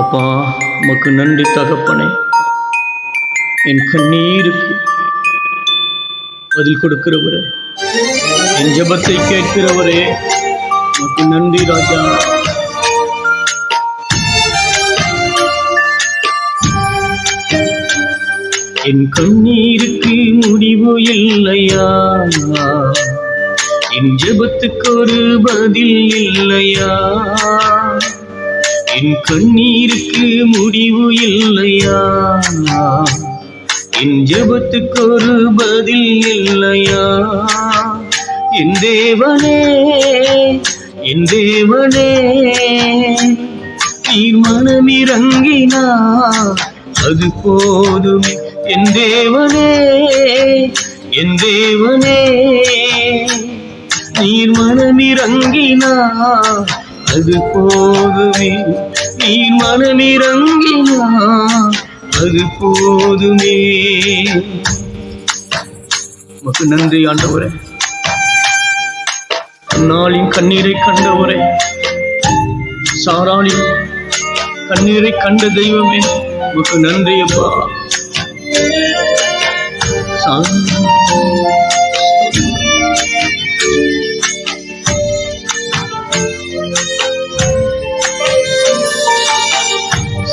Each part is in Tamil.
அப்பா உமக்கு நன்றி தகப்பனே. என் கண்ணீருக்கு பதில் கொடுக்கிறவரே. என் ஜபத்தை கேட்கிறவரே உமக்கு நன்றி ராஜா. என் கண்ணீருக்கு முடிவு இல்லையா? என் ஜெபத்துக்கு ஒரு பதில் இல்லையா? என் கண்ணீருக்கு முடிவு இல்லையா? என் ஜபத்துக்கு ஒரு பதில் இல்லையா? என் தேவனே என் தேவனே நீர் மனமிறங்கினா அது போதுமே. என் தேவனே என் தேவனே நீர் மனமிறங்கினா அது போதுமே. நீர் மனமிறங்கினா அது போதுமே. உமக்கு நன்றி ஆண்டவரே. நாளின் கண்ணீரை கண்டவரே. சாராளின் கண்ணீரை கண்ட தெய்வமே உமக்கு நன்றி அப்பா. சா-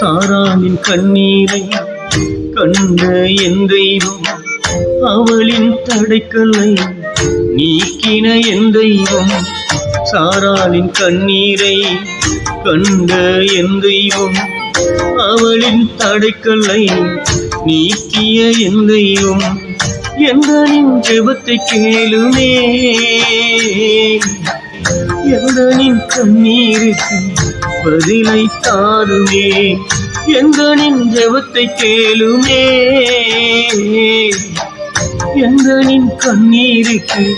சாராளின் கண்ணீரை கண்ட என் தெய்வம் அவளின் தடைக்கல்லை நீக்கின என் தெய்வம் சாராளின் கண்ணீரை கண்ட என் தெய்வம் அவளின் தடைக்கல்லை நீக்கிய என் தெய்வம் எந்தனின் ஜெபத்தை கேளுமே. எந்தனின் கண்ணீருக்கு பதிலை தாருமே. எந்தனின் ஜெபத்தை கேளுமே. எந்தனின் கண்ணீருக்கு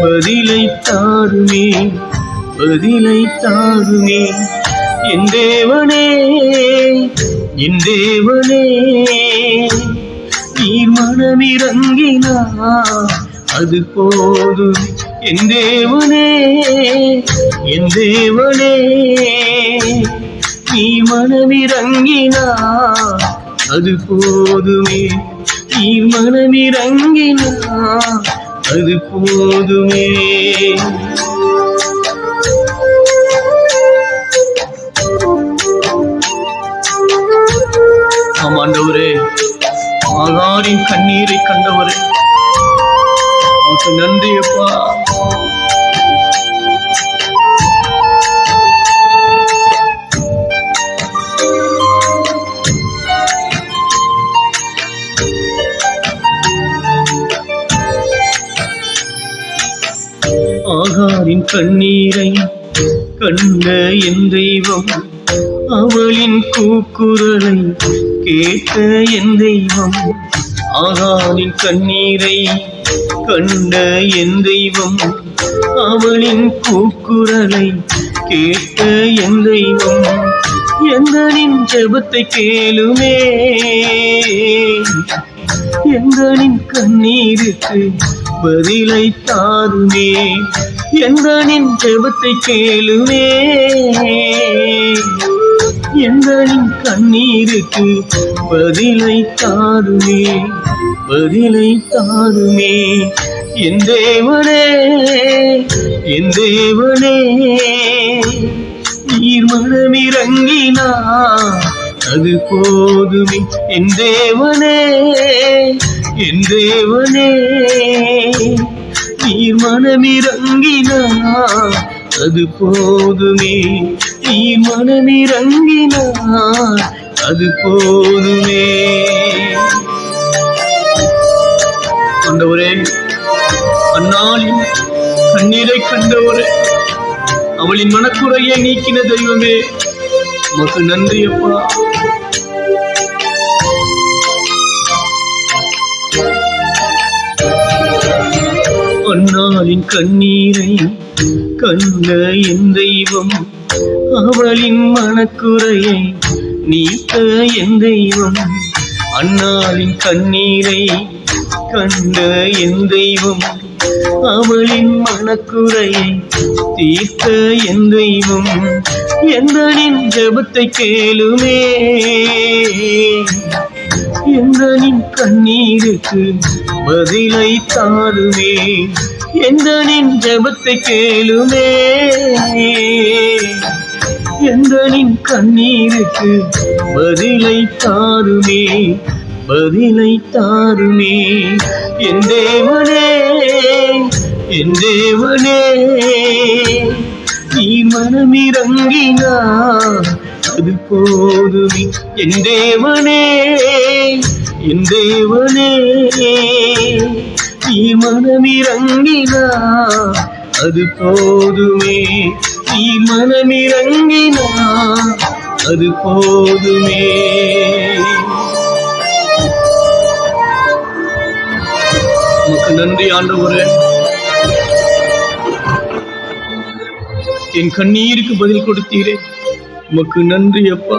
பதிலை தாருமே. பதிலை தாருமே. என் தேவனே என் தேவனே. நீர் மனமிறங்கினா அது போதுமே. என் தேவனே என் தேவனே நீ மனமிறங்கினா அது போதுமே. நீ மனமிறங்கினா அது போதுமே. ஆமாண்டவரே ஆகாரின் கண்ணீரை கண்டவரே நன்றி அப்பா ஆகாரின் கண்ணீரை கண்ட என் தெய்வம் அவளின் கூக்குரலை கேட்ட என் தெய்வம் ஆகாரின் கண்ணீரை கண்ட என் தெய்வம் அவளின் கூக்குரலை கேட்ட என் தெய்வம் எங்களின் ஜெபத்தை கேளுமே? எங்களின் கண்ணீருக்கு பதிலை தாருமே? எங்களின் ஜெபத்தை கேளுமே? எங்களின் கண்ணீருக்கு பதிலை தாருமே பதிலை தாருமே. என் தேவனே என் தேவனே நீர் மனமிறங்கினா அது போதுமே. என் தேவனே என் தேவனே நீர் மனமிறங்கினா அது போதுமே. நீ மனமிறங்கினா அது போதுமே. ஆண்டவரே அந்நாளின் கண்ணீரை கண்டவரே அவளின் மனக்குறையை நீக்கின தெய்வமே உமக்கு நன்றி அப்பா. நாளின் கண்ணீரை கண்ட என் தெய்வம் அவளின் மனக்குறையை நீத்த என் தெய்வம் அன்னாளின் கண்ணீரை கண்ட என் தெய்வம் அவளின் மனக்குறையை தீர்த்த என் தெய்வம். எந்தனின் ஜபத்தை கேளுமே. எந்தனின் கண்ணீருக்கு பதிலை தாருமே. எந்த நின் ஜபத்தை கேளுமே. எந்த நின் கண்ணீருக்கு பதிலை தாருமே. பதிலை தாருமே. என் தேவனே என் தேவனே. நீ மனமிறங்கினா அது போதுமே. என் தேவனே என் தேவனே. நீ மனமிறங்கினா அது போதுமே. நீ மனமிறங்கினா அது போதுமே. உமக்கு நன்றி ஆண்டவரே. என் கண்ணீருக்கு பதில் கொடுத்தீரே. உமக்கு நன்றி அப்பா.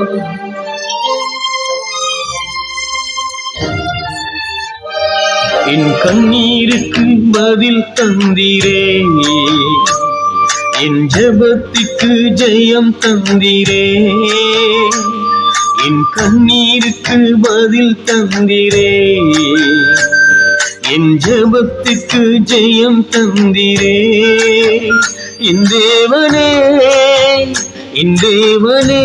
என் கண்ணீருக்கு பதில் தந்திரே. என் ஜபத்துக்கு ஜெயம் தந்திரே. என் கண்ணீருக்கு பதில் தந்திரே. என் ஜபத்துக்கு ஜெயம் தந்திரே. என் தேவனே என் தேவனே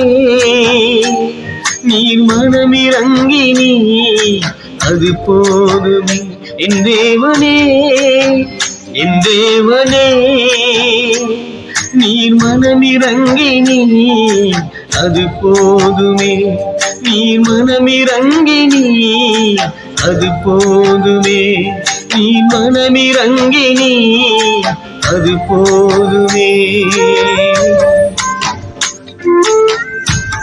நீர் மனமிறங்கி நீ அது போதும் என் தேவனே என் தேவனே நீர் மனமிறங்கி நீ அது போதுமே. நீர் மனமிறங்கி நீ அது போதுமே. நீ மனமிறங்கி நீ அது போதுமே.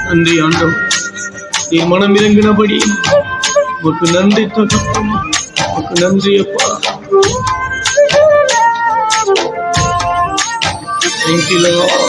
நன்றி ஆண்டவன் நீ மனம் இறங்கினபடி உனக்கு நன்றி தகப்பன் உனக்கு நன்றி அப்பா Thank you, Lord.